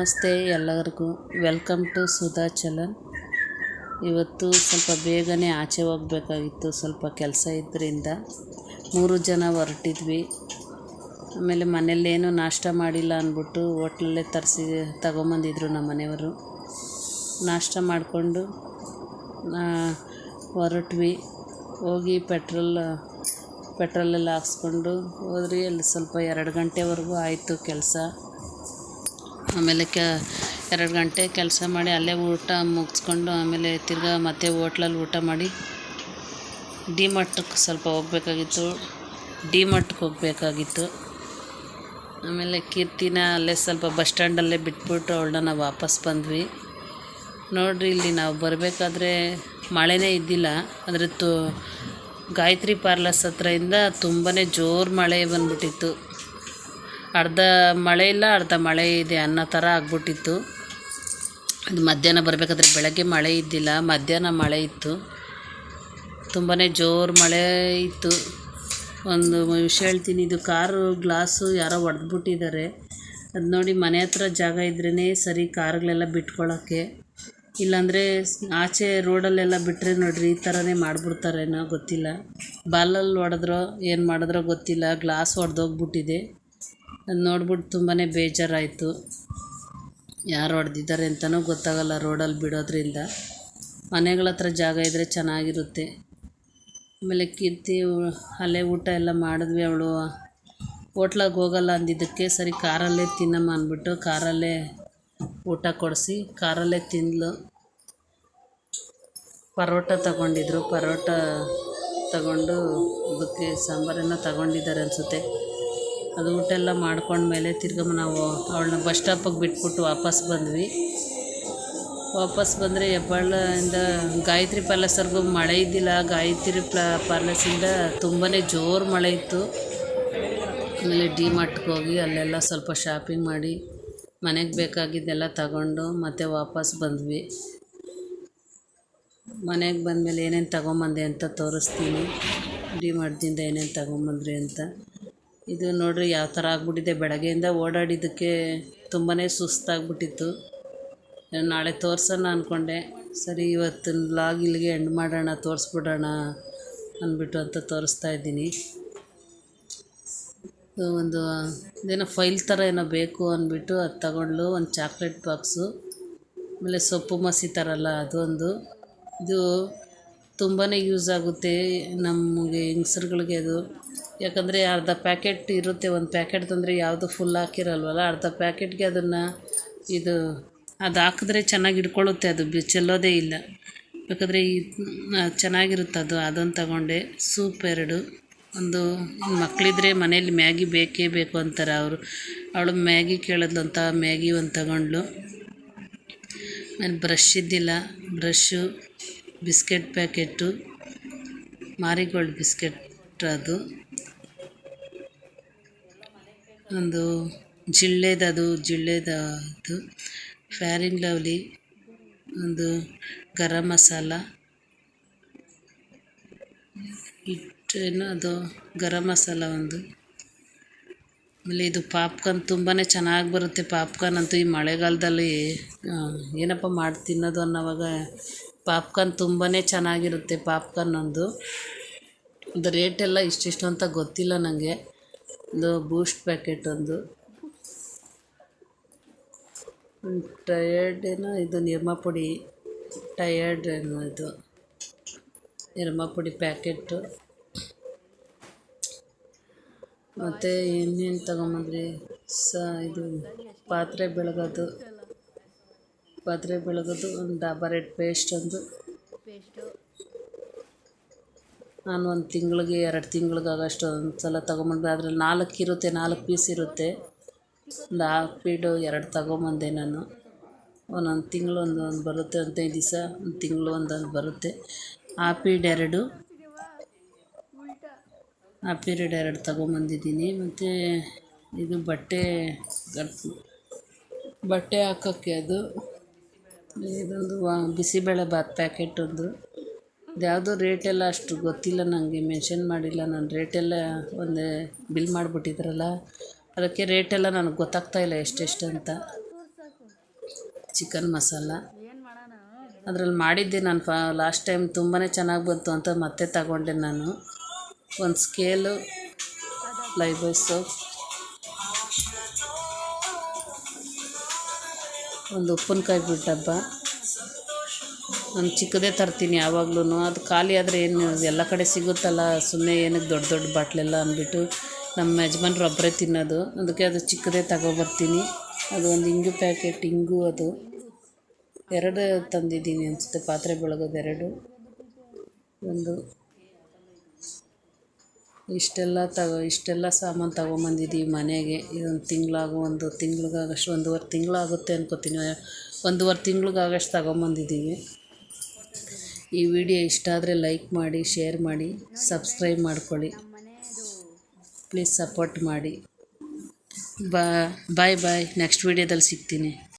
ನಮಸ್ತೆ ಎಲ್ಲರಿಗೂ. Welcome to Sudha challan ಇವತ್ತು ಸ್ವಲ್ಪ ಬೇಗನೆ ಆಚೆ ಹೋಗಬೇಕಾಗಿತ್ತು. ಸ್ವಲ್ಪ ಕೆಲಸ ಇದ್ದರಿಂದ ಮೂರು ಜನ ಹೊರಟಿದ್ವಿ. ಆಮೇಲೆ ಮನೇಲೇನು ನಾಷ್ಟ ಮಾಡಿಲ್ಲ ಅಂದ್ಬಿಟ್ಟು ಹೋಟ್ಲಲ್ಲೇ ತರಿಸಿ ತಗೊಂಬಂದಿದ್ರು ನಮ್ಮ ಮನೆಯವರು. ನಾಷ್ಟ ಮಾಡಿಕೊಂಡು ಹೊರಟ್ವಿ. ಹೋಗಿ ಪೆಟ್ರೋಲ್, ಪೆಟ್ರೋಲೆಲ್ಲ ಹಾಕ್ಸ್ಕೊಂಡು ಹೋದ್ರಿ ಅಲ್ಲಿ ಸ್ವಲ್ಪ ಎರಡು ಗಂಟೆವರೆಗೂ ಆಯಿತು ಕೆಲಸ. ಆಮೇಲೆ ಕ ಎರಡು ಗಂಟೆ ಕೆಲಸ ಮಾಡಿ ಅಲ್ಲೇ ಊಟ ಮುಗಿಸ್ಕೊಂಡು ಆಮೇಲೆ ತಿರ್ಗಾ ಮತ್ತೆ ಹೋಟ್ಲಲ್ಲಿ ಊಟ ಮಾಡಿ ಡಿ ಮಾರ್ಟ್ಗೆ ಸ್ವಲ್ಪ ಹೋಗ್ಬೇಕಾಗಿತ್ತು. ಡಿ ಮಾರ್ಟ್ಗೆ ಹೋಗಬೇಕಾಗಿತ್ತು. ಆಮೇಲೆ ಕೀರ್ತಿನ ಅಲ್ಲೇ ಸ್ವಲ್ಪ ಬಸ್ ಸ್ಟ್ಯಾಂಡಲ್ಲೇ ಬಿಟ್ಬಿಟ್ಟು ಅವಳನ್ನ ನಾವು ವಾಪಸ್ ಬಂದ್ವಿ. ನೋಡಿರಿ, ಇಲ್ಲಿ ನಾವು ಬರಬೇಕಾದ್ರೆ ಮಳೆನೇ ಇದ್ದಿಲ್ಲ. ಅಂದರೆ ತು ಗಾಯತ್ರಿ ಪಾರ್ಲರ್ಸ್ ಹತ್ರದಿಂದ ತುಂಬಾ ಜೋರು ಮಳೆ ಬಂದ್ಬಿಟ್ಟಿತ್ತು. ಅರ್ಧ ಮಳೆ ಇಲ್ಲ, ಅರ್ಧ ಮಳೆ ಇದೆ ಅನ್ನೋ ಥರ ಆಗಿಬಿಟ್ಟಿತ್ತು. ಅದು ಮಧ್ಯಾಹ್ನ ಬರಬೇಕಾದ್ರೆ ಬೆಳಗ್ಗೆ ಮಳೆ ಇದ್ದಿಲ್ಲ, ಮಧ್ಯಾಹ್ನ ಮಳೆ ಇತ್ತು. ತುಂಬಾ ಜೋರು ಮಳೆ ಇತ್ತು. ಒಂದು ವಿಷಯ ಹೇಳ್ತೀನಿ, ಇದು ಕಾರು, ಗ್ಲಾಸು ಯಾರೋ ಒಡೆದ್ಬಿಟ್ಟಿದ್ದಾರೆ. ಅದು ನೋಡಿ ಮನೆ ಹತ್ರ ಜಾಗ ಇದ್ರೇ ಸರಿ ಕಾರುಗಳೆಲ್ಲ ಬಿಟ್ಕೊಳ್ಳೋಕ್ಕೆ ಇಲ್ಲಾಂದರೆ ಆಚೆ ರೋಡಲ್ಲೆಲ್ಲ ಬಿಟ್ಟರೆ ನೋಡಿರಿ, ಈ ಥರನೇ ಮಾಡಿಬಿಡ್ತಾರೇನೋ ಗೊತ್ತಿಲ್ಲ. ಬಾಲಲ್ಲಿ ಹೊಡೆದ್ರೋ ಏನು ಮಾಡಿದ್ರೋ ಗೊತ್ತಿಲ್ಲ, ಗ್ಲಾಸ್ ಹೊಡೆದೋಗ್ಬಿಟ್ಟಿದೆ ಅದು ನೋಡ್ಬಿಟ್ಟು ತುಂಬಾ ಬೇಜಾರಾಯಿತು. ಯಾರು ಹೊಡೆದಿದ್ದಾರೆ ಅಂತಲೂ ಗೊತ್ತಾಗಲ್ಲ ರೋಡಲ್ಲಿ ಬಿಡೋದ್ರಿಂದ. ಮನೆಗಳ ಹತ್ರ ಜಾಗ ಇದ್ದರೆ ಚೆನ್ನಾಗಿರುತ್ತೆ. ಆಮೇಲೆ ಕೀರ್ತಿ ಅಲ್ಲೇ ಊಟ ಎಲ್ಲ ಮಾಡಿದ್ವಿ ಅವಳು. ಹೋಟ್ಲಾಗ ಹೋಗಲ್ಲ ಅಂದಿದ್ದಕ್ಕೆ ಸರಿ ಕಾರಲ್ಲೇ ತಿನ್ನಮ್ಮ ಅಂದ್ಬಿಟ್ಟು ಕಾರಲ್ಲೇ ಊಟ ಕೊಡಿಸಿ ಕಾರಲ್ಲೇ ತಿಂದಳು ಪರೋಟ ತಗೊಂಡಿದ್ರು. ಪರೋಟ ತಗೊಂಡು ಅದಕ್ಕೆ ಸಾಂಬಾರನ್ನು ತಗೊಂಡಿದ್ದಾರೆ ಅನಿಸುತ್ತೆ. ಅದು ಊಟ ಎಲ್ಲ ಮಾಡ್ಕೊಂಡ್ಮೇಲೆ ತಿರ್ಗಮ್ಮ ನಾವು ಅವಳನ್ನ ಬಸ್ ಸ್ಟಾಪಿಗೆ ಬಿಟ್ಬಿಟ್ಟು ವಾಪಸ್ ಬಂದ್ವಿ. ವಾಪಸ್ ಬಂದರೆ ಹೆಬ್ಬಾಳಿಂದ ಗಾಯತ್ರಿ ಪ್ಯಾಲೇಸ್ವರೆಗೂ ಮಳೆ ಇದ್ದಿಲ್ಲ. ಗಾಯತ್ರಿ ಪ್ಲಾ ಪ್ಯಾಲೇಸಿಂದ ತುಂಬಾ ಜೋರು ಮಳೆ ಇತ್ತು. ಆಮೇಲೆ ಡಿ ಮಾರ್ಟ್ಗೆ ಹೋಗಿ ಅಲ್ಲೆಲ್ಲ ಸ್ವಲ್ಪ ಶಾಪಿಂಗ್ ಮಾಡಿ ಮನೆಗೆ ಬೇಕಾಗಿದ್ದೆಲ್ಲ ತಗೊಂಡು ಮತ್ತೆ ವಾಪಸ್ ಬಂದ್ವಿ. ಮನೆಗೆ ಬಂದಮೇಲೆ ಏನೇನು ತಗೊಂಬಂದೆ ಅಂತ ತೋರಿಸ್ತೀನಿ. ಡಿ ಮಾರ್ಟ್ದಿಂದ ಏನೇನು ತಗೊಂಬಂದ್ರಿ ಅಂತ. ಇದು ನೋಡಿರಿ ಯಾವ ಥರ ಆಗಿಬಿಟ್ಟಿದೆ. ಬೆಳಗ್ಗೆಯಿಂದ ಓಡಾಡಿದ್ದಕ್ಕೆ ತುಂಬಾ ಸುಸ್ತಾಗ್ಬಿಟ್ಟಿತ್ತು. ನಾಳೆ ತೋರಿಸೋಣ ಅಂದ್ಕೊಂಡೆ ಸರಿ ಇವತ್ತಿನ ವ್ಲಾಗ್ ಇಲ್ಲಿಗೆ ಎಂಡ್ ಮಾಡೋಣ, ತೋರಿಸ್ಬಿಡೋಣ ಅಂದ್ಬಿಟ್ಟು ಅಂತ ತೋರಿಸ್ತಾ ಇದ್ದೀನಿ. ಒಂದು ಇದೇನೋ ಫೈಲ್ ಥರ ಏನೋ ಬೇಕು ಅಂದ್ಬಿಟ್ಟು ಅದು ತಗೊಂಡ್ಲು, ಒಂದು ಚಾಕ್ಲೇಟ್ ಬಾಕ್ಸು. ಆಮೇಲೆ ಸೊಪ್ಪು ಮಸಿ ಥರಲ್ಲ ಅದೊಂದು. ಇದು ತುಂಬಾ ಯೂಸ್ ಆಗುತ್ತೆ ನಮಗೆ ಹೆಂಗಸ್ರುಗಳಿಗೆ ಅದು. ಯಾಕಂದರೆ ಅರ್ಧ ಪ್ಯಾಕೆಟ್ ಇರುತ್ತೆ, ಒಂದು ಪ್ಯಾಕೆಟ್ ತಂದರೆ ಯಾವುದು ಫುಲ್ ಹಾಕಿರಲ್ವಲ್ಲ, ಅರ್ಧ ಪ್ಯಾಕೆಟ್ಗೆ ಅದನ್ನು ಇದು ಅದು ಹಾಕಿದ್ರೆ ಚೆನ್ನಾಗಿ ಇಟ್ಕೊಳ್ಳುತ್ತೆ ಅದು, ಬಿ ಚೆಲ್ಲೋದೇ ಇಲ್ಲ. ಯಾಕಂದರೆ ಈ ಚೆನ್ನಾಗಿರುತ್ತೆ ಅದು ಅದನ್ನು ತಗೊಂಡೆ ಸೂಪ್ ಎರಡು. ಒಂದು ಮಕ್ಕಳಿದ್ರೆ ಮನೇಲಿ ಮ್ಯಾಗಿ ಬೇಕೇ ಬೇಕು ಅಂತಾರೆ ಅವರು. ಅವಳು ಮ್ಯಾಗಿ ಕೇಳಿದ್ಲು ಅಂತ ಮ್ಯಾಗಿ ಒಂದು ತಗೊಂಡ್ಳು. ಆಮೇಲೆ ಬ್ರಷ್ ಇದ್ದಿಲ್ಲ brush biscuit packet, Marigold biscuit ಅದು, ಒಂದು ಜಿಳ್ಳೆದದು ಜಿಳ್ಳೆದ ಇದು ಫ್ಯಾರಿನ್ ಲವ್ಲಿ ಒಂದು ಗರಂ ಮಸಾಲ, ಇಟ್ಟೇನು ಅದು ಗರಂ ಮಸಾಲ ಒಂದು. ಆಮೇಲೆ ಇದು ಪಾಪ್ಕಾರ್ನ್ ತುಂಬಾ ಚೆನ್ನಾಗಿ ಬರುತ್ತೆ ಪಾಪ್ಕಾರ್ನ್ ಅಂತೂ ಈ ಮಳೆಗಾಲದಲ್ಲಿ ಏನಪ್ಪ ಮಾಡಿ ತಿನ್ನೋದು ಅನ್ನೋವಾಗ ಪಾಪ್ಕಾರ್ನ್ ತುಂಬಾ ಚೆನ್ನಾಗಿರುತ್ತೆ, ಪಾಪ್ಕಾರ್ನ್ ಒಂದು. ಅದು ರೇಟೆಲ್ಲ ಇಷ್ಟಿಷ್ಟು ಅಂತ ಗೊತ್ತಿಲ್ಲ ನನಗೆ ಒಂದು ಬೂಸ್ಟ್ ಪ್ಯಾಕೆಟ್ ಒಂದು. ಟಯರ್ಡ್ ಏನೋ ಇದು, ನಿರ್ಮಾ ಪುಡಿ. ಟಯರ್ಡ್ ಏನೋ ಇದು. ನಿರ್ಮಾ ಪುಡಿ ಪ್ಯಾಕೆಟು ಮತ್ತು ಇನ್ನೇನು ತಗೊಂಬಂದ್ರಿ? ಸ, ಇದು ಪಾತ್ರೆ ಬೆಳಗೋದು. ಪಾತ್ರೆ ಬೆಳಗೋದು ಒಂದು ಡಾಬರ್ ರೆಡ್ ಪೇಸ್ಟ್ ಒಂದು. ಪೇಸ್ಟು ನಾನು ಒಂದು ತಿಂಗಳಿಗೆ, ಎರಡು ತಿಂಗಳಿಗಾಗಷ್ಟು ಒಂದು ಸಲ ತೊಗೊಂಬಂದೆ. ಅದ್ರಲ್ಲಿ ನಾಲ್ಕು ಇರುತ್ತೆ, ನಾಲ್ಕು ಪೀಸ್ ಇರುತ್ತೆ. ಒಂದು ಪೀಡು ಎರಡು ತಗೊಂಬಂದೆ ನಾನು. ಒಂದೊಂದು ತಿಂಗಳು ಒಂದೊಂದು ಬರುತ್ತೆ, ಹದಿನೈದು ದಿವಸ ಒಂದು ತಿಂಗಳು ಒಂದೊಂದು ಬರುತ್ತೆ. ಆ ಪೀಡ್ ಎರಡು. ಆ ಪೀರಿಯಡ್ ಎರಡು ತೊಗೊಂಬಂದಿದ್ದೀನಿ. ಮತ್ತು ಇದು ಬಟ್ಟೆ ಬಟ್ಟೆ ಹಾಕೋಕ್ಕೆ ಅದು ಇದೊಂದು ಬಾತ್ ಪ್ಯಾಕೆಟ್ ಒಂದು. ಅದ್ಯಾವುದೋ ರೇಟೆಲ್ಲ ಅಷ್ಟು ಗೊತ್ತಿಲ್ಲ ನನಗೆ ಮೆನ್ಷನ್ ಮಾಡಿಲ್ಲ. ನಾನು ರೇಟೆಲ್ಲ ಒಂದು ಬಿಲ್ ಮಾಡಿಬಿಟ್ಟಿದ್ರಲ್ಲ, ಅದಕ್ಕೆ ರೇಟೆಲ್ಲ ನನಗೆ ಗೊತ್ತಾಗ್ತಾ ಇಲ್ಲ ಎಷ್ಟೆಷ್ಟು ಅಂತ. ಚಿಕನ್ ಮಸಾಲ ಅದರಲ್ಲಿ ಮಾಡಿದ್ದೆ ನಾನು ಫ ಲಾಸ್ಟ್ ಟೈಮ್ ತುಂಬಾ ಚೆನ್ನಾಗಿ ಬಂತು ಅಂತ ಮತ್ತೆ ತಗೊಂಡೆ ನಾನು. ಒಂದು ಸ್ಕೇಲು ಲೈಬಾಯ್ ಸೋಪ್ ಒಂದು ಉಪ್ಪಿನಕಾಯಿ ಬಿಟ್ಟು ಡಬ್ಬ ನಾನು ಚಿಕ್ಕದೇ ತರ್ತೀನಿ ಯಾವಾಗ್ಲೂ ಅದು ಖಾಲಿ ಆದರೆ ಏನು ಎಲ್ಲ ಕಡೆ ಸಿಗುತ್ತಲ್ಲ ಸುಮ್ಮನೆ ಏನಕ್ಕೆ ದೊಡ್ಡ ದೊಡ್ಡ ಬಾಟ್ಲೆಲ್ಲ ಅಂದ್ಬಿಟ್ಟು ನಮ್ಮ ಯಜಮಾನ್ರು ಒಬ್ಬರೇ ತಿನ್ನೋದು. ಅದಕ್ಕೆ ಅದು ಚಿಕ್ಕದೇ ತಗೊಬರ್ತೀನಿ. ಅದು ಒಂದು ಇಂಗು ಪ್ಯಾಕೆಟ್, ಇಂಗು ಅದು. ಎರಡು ತಂದಿದ್ದೀನಿ ಅನಿಸುತ್ತೆ, ಪಾತ್ರೆ ಬೆಳಗೋದು ಎರಡು. ಒಂದು ಇಷ್ಟೆಲ್ಲ ತಗೋ, ಇಷ್ಟೆಲ್ಲ ಸಾಮಾನು ತಗೊಂಬಂದಿದ್ದೀವಿ ಮನೆಗೆ. ಇದೊಂದು ತಿಂಗಳಾಗೋ ಒಂದು, ತಿಂಗ್ಳಿಗಾಗಷ್ಟು ಒಂದೂವರೆ ತಿಂಗಳಾಗುತ್ತೆ ಅನ್ಕೋತೀನಿ. ಒಂದೂವರೆ ತಿಂಗ್ಳಿಗಾಗಷ್ಟು ತಗೊಂಬಂದಿದ್ದೀವಿ. ಈ ವಿಡಿಯೋ ಇಷ್ಟ ಆದರೆ ಲೈಕ್ ಮಾಡಿ, ಶೇರ್ ಮಾಡಿ, ಸಬ್ಸ್ಕ್ರೈಬ್ ಮಾಡ್ಕೊಳ್ಳಿ. ಪ್ಲೀಸ್ ಸಪೋರ್ಟ್ ಮಾಡಿ. ಬಾಯ್ ಬಾಯ್. ನೆಕ್ಸ್ಟ್ ವಿಡಿಯೋದಲ್ಲಿ ಸಿಗ್ತೀನಿ.